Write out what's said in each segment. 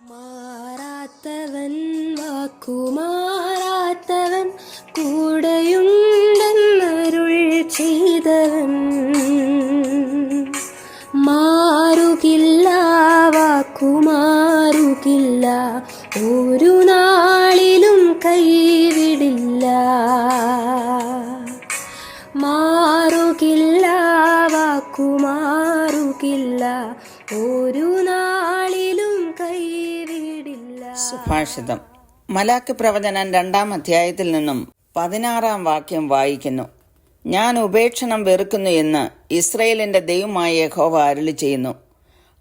മാറാത്തവൻ വാക്കുമാറാത്തവൻ കൂടെയുണ്ടെന്നരുൾ ചെയ്തവൻ. മാറുകില്ല വാക്കുമാറുകില്ല ഒരു നാളിലും കൈവിടില്ല. മാറുകില്ല വാക്കുമാറുകില്ല ഒരു സുഭാഷിതം മലാക്ക് പ്രവചനം രണ്ടാം അധ്യായത്തിൽ നിന്നും പതിനാറാം വാക്യം വായിക്കുന്നു. ഞാൻ ഉപേക്ഷണം വെറുക്കുന്നു എന്ന് ഇസ്രയേലിന്റെ ദൈവമായ യഹോവ അരുളി ചെയ്യുന്നു.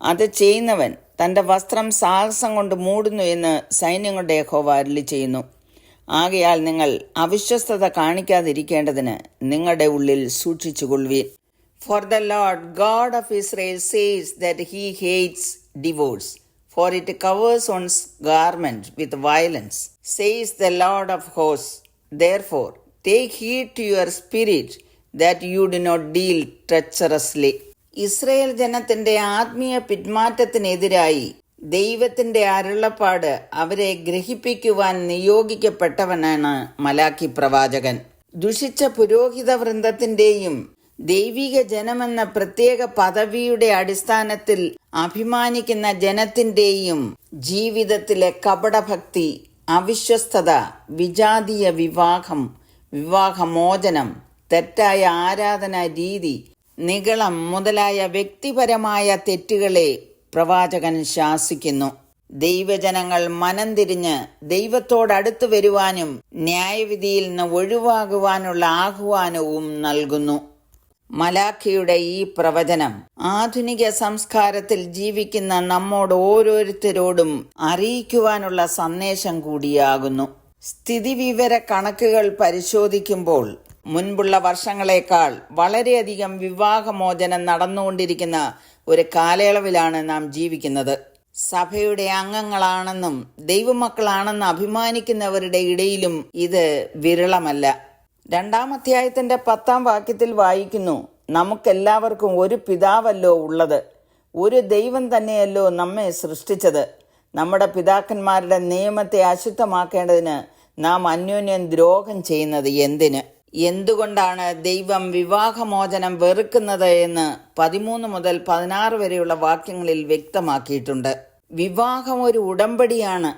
അത് ചെയ്യുന്നവൻ തന്റെ വസ്ത്രം സാഹസം കൊണ്ട് മൂടുന്നു എന്ന് സൈന്യങ്ങളുടെ യഹോവ അരുളി ചെയ്യുന്നു. ആകയാൽ നിങ്ങൾ അവിശ്വസ്തത കാണിക്കാതിരിക്കേണ്ടതിന് നിങ്ങളുടെ ഉള്ളിൽ സൂക്ഷിച്ചുകൊള്ളുവീൻ. For the Lord God of Israel says that he hates divorce, for it covers one's garment with violence, says the Lord of hosts. Therefore, take heed to your spirit that you do not deal treacherously. Israel ജനത്തിന്റെ ആത്മീയ പിന്മാറ്റത്തിനെതിരായി ദൈവത്തിന്റെ അരുളപ്പാട് അവരെ ഗ്രഹിപ്പിക്കുവാൻ നിയോഗിക്കപ്പെട്ടവനാണ് മലാക്കി പ്രവാചകൻ ദുഷിച്ച പുരോഹിത വൃന്ദത്തിന്റെയും ദൈവിക ജനമെന്ന പ്രത്യേക പദവിയുടെ അടിസ്ഥാനത്തിൽ അഭിമാനിക്കുന്ന ജനത്തിന്റെയും ജീവിതത്തിലെ കപടഭക്തി അവിശ്വസ്തത വിജാതീയ വിവാഹം വിവാഹമോചനം തെറ്റായ ആരാധനാ രീതി നികളം മുതലായ വ്യക്തിപരമായ തെറ്റുകളെ പ്രവാചകൻ ശാസിക്കുന്നു. ദൈവജനങ്ങൾ മനം തിരിഞ്ഞ് ദൈവത്തോടടുത്തു വരുവാനും ന്യായവിധിയിൽ നിന്ന് ഒഴിവാകുവാനുള്ള ആഹ്വാനവും നൽകുന്നു. മലാഖിയുടെ ഈ പ്രവചനം ആധുനിക സംസ്കാരത്തിൽ ജീവിക്കുന്ന നമ്മോട് ഓരോരുത്തരോടും അറിയിക്കുവാനുള്ള സന്ദേശം കൂടിയാകുന്നു. സ്ഥിതിവിവര കണക്കുകൾ പരിശോധിക്കുമ്പോൾ മുൻപുള്ള വർഷങ്ങളെക്കാൾ വളരെയധികം വിവാഹമോചനം നടന്നുകൊണ്ടിരിക്കുന്ന ഒരു കാലയളവിലാണ് നാം ജീവിക്കുന്നത്. സഭയുടെ അംഗങ്ങളാണെന്നും ദൈവമക്കളാണെന്ന് അഭിമാനിക്കുന്നവരുടെ ഇടയിലും ഇത് വിരളമല്ല. രണ്ടാം അധ്യായത്തിന്റെ പത്താം വാക്യത്തിൽ വായിക്കുന്നു നമുക്കെല്ലാവർക്കും ഒരു പിതാവല്ലോ ഉള്ളത്. ഒരു ദൈവം തന്നെയല്ലോ നമ്മെ സൃഷ്ടിച്ചത്. നമ്മുടെ പിതാക്കന്മാരുടെ നിയമത്തെ അശുദ്ധമാക്കേണ്ടതിന് നാം അന്യോന്യം ദ്രോഹം ചെയ്യുന്നത് എന്തിന്? എന്തുകൊണ്ടാണ് ദൈവം വിവാഹമോചനം വെറുക്കുന്നത് എന്ന് പതിമൂന്ന് മുതൽ പതിനാറ് വരെയുള്ള വാക്യങ്ങളിൽ വ്യക്തമാക്കിയിട്ടുണ്ട്. വിവാഹം ഒരു ഉടമ്പടിയാണ്.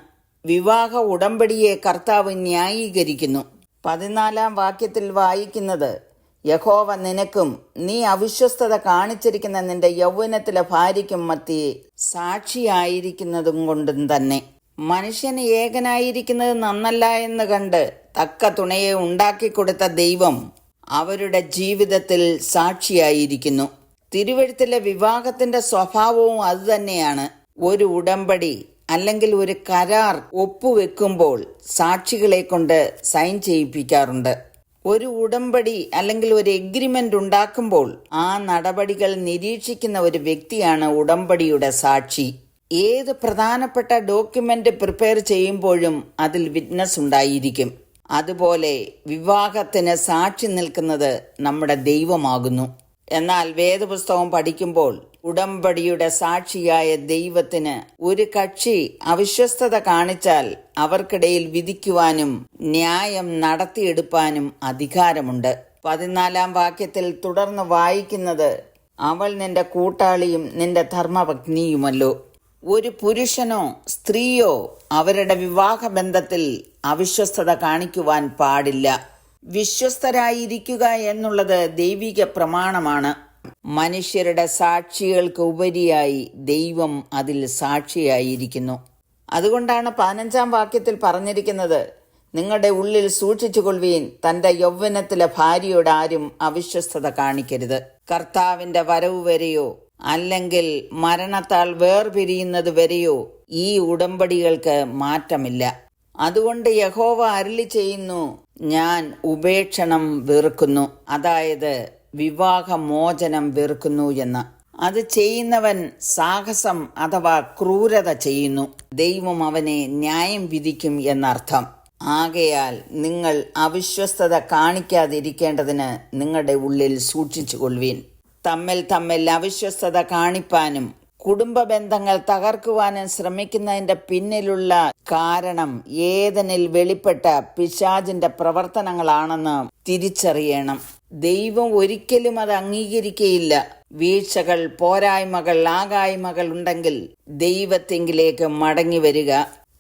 വിവാഹ ഉടമ്പടിയെ കർത്താവ് ന്യായീകരിക്കുന്നു. പതിനാലാം വാക്യത്തിൽ വായിക്കുന്നത് യഹോവ നിനക്കും നീ അവിശ്വസ്തത കാണിച്ചിരിക്കുന്ന നിന്റെ യൗവനത്തിലെ ഭാര്യയ്ക്കും മത്തിയെ സാക്ഷിയായിരിക്കുന്നതും കൊണ്ടും തന്നെ. മനുഷ്യന് ഏകനായിരിക്കുന്നത് നന്നല്ല എന്ന് കണ്ട് തക്ക തുണയെ ഉണ്ടാക്കിക്കൊടുത്ത ദൈവം അവരുടെ ജീവിതത്തിൽ സാക്ഷിയായിരിക്കുന്നു. തിരുവഴുത്തിലെ വിവാഹത്തിന്റെ സ്വഭാവവും അതുതന്നെയാണ് ഒരു ഉടമ്പടി അല്ലെങ്കിൽ ഒരു കരാർ ഒപ്പുവെക്കുമ്പോൾ സാക്ഷികളെ കൊണ്ട് സൈൻ ചെയ്യിപ്പിക്കാറുണ്ട്. ഒരു ഉടമ്പടി അല്ലെങ്കിൽ ഒരു എഗ്രിമെന്റ് ഉണ്ടാക്കുമ്പോൾ ആ നടപടികൾ നിരീക്ഷിക്കുന്ന ഒരു വ്യക്തിയാണ് ഉടമ്പടിയുടെ സാക്ഷി. ഏത് പ്രധാനപ്പെട്ട ഡോക്യുമെന്റ് പ്രിപ്പയർ ചെയ്യുമ്പോഴും അതിൽ വിറ്റ്നസ് ഉണ്ടായിരിക്കും. അതുപോലെ വിവാഹത്തിന് സാക്ഷി നിൽക്കുന്നത് നമ്മുടെ ദൈവമാകുന്നു. എന്നാൽ വേദപുസ്തകം പഠിക്കുമ്പോൾ ഉടമ്പടിയുടെ സാക്ഷിയായ ദൈവത്തിന് ഒരു കക്ഷി അവിശ്വസ്തത കാണിച്ചാൽ അവർക്കിടയിൽ വിധിക്കുവാനും ന്യായം നടത്തിയെടുപ്പാനും അധികാരമുണ്ട്. പതിനാലാം വാക്യത്തിൽ തുടർന്ന് വായിക്കുന്നത് അവൾ നിന്റെ കൂട്ടാളിയും നിന്റെ ധർമ്മപത്നിയുമല്ലോ. ഒരു പുരുഷനോ സ്ത്രീയോ അവരുടെ വിവാഹബന്ധത്തിൽ അവിശ്വസ്തത കാണിക്കുവാൻ പാടില്ല. വിശ്വസ്തരായിരിക്കുക എന്നുള്ളത് ദൈവിക പ്രമാണമാണ്. മനുഷ്യരുടെ സാക്ഷികൾക്ക് ഉപരിയായി ദൈവം അതിൽ സാക്ഷിയായിരിക്കുന്നു. അതുകൊണ്ടാണ് പതിനഞ്ചാം വാക്യത്തിൽ പറഞ്ഞിരിക്കുന്നത് നിങ്ങളുടെ ഉള്ളിൽ സൂക്ഷിച്ചുകൊള്ളുവീൻ തന്റെ യൗവനത്തിലെ ഭാര്യയോട് ആരും അവിശ്വസ്തത കാണിക്കരുത്. കർത്താവിന്റെ വരവ് വരെയോ അല്ലെങ്കിൽ മരണത്താൽ വേർപിരിയുന്നത് വരെയോ ഈ ഉടമ്പടികൾക്ക് മാറ്റമില്ല. അതുകൊണ്ട് യഹോവ അരുളി ചെയ്യുന്നു ഞാൻ ഉപേക്ഷണം വെറുക്കുന്നു. അതായത് വിവാഹമോചനം വെറുക്കുന്നു എന്ന്. അത് ചെയ്യുന്നവൻ സാഹസം അഥവാ ക്രൂരത ചെയ്യുന്നു. ദൈവം അവനെ ന്യായം വിധിക്കും എന്നർത്ഥം. ആകയാൽ നിങ്ങൾ അവിശ്വസ്തത കാണിക്കാതിരിക്കേണ്ടതിന് നിങ്ങളുടെ ഉള്ളിൽ സൂക്ഷിച്ചുകൊള്ളുവീൻ. തമ്മിൽ തമ്മിൽ അവിശ്വസ്തത കാണിപ്പാനും കുടുംബ ബന്ധങ്ങൾ തകർക്കുവാനും ശ്രമിക്കുന്നതിന്റെ പിന്നിലുള്ള കാരണം ഏതനിൽ വെളിപ്പെട്ട പിശാജിന്റെ പ്രവർത്തനങ്ങളാണെന്ന് തിരിച്ചറിയണം. ദൈവം ഒരിക്കലും അത് അംഗീകരിക്കയില്ല. വീഴ്ചകൾ പോരായ്മകൾ ആകായ്മകൾ ഉണ്ടെങ്കിൽ ദൈവത്തെങ്കിലേക്ക് മടങ്ങി വരിക.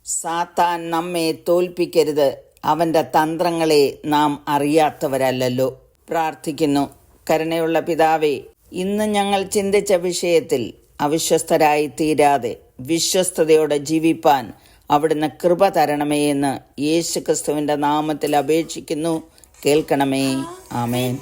സാത്താൻ നമ്മെ തോൽപ്പിക്കരുത്. അവന്റെ തന്ത്രങ്ങളെ നാം അറിയാത്തവരല്ലോ പ്രാർത്ഥിക്കുന്നു. കരുണയുള്ള പിതാവേ ഇന്ന് ഞങ്ങൾ ചിന്തിച്ച വിഷയത്തിൽ അവിശ്വസ്തരായി തീരാതെ വിശ്വസ്തയോടെ ജീവിപ്പാൻ അവിടുന്ന് കൃപ തരണമേ എന്ന് യേശുക്രിസ്തുവിന്റെ നാമത്തിൽ അപേക്ഷിക്കുന്നു. കേൾക്കണമേ. ആമേൻ.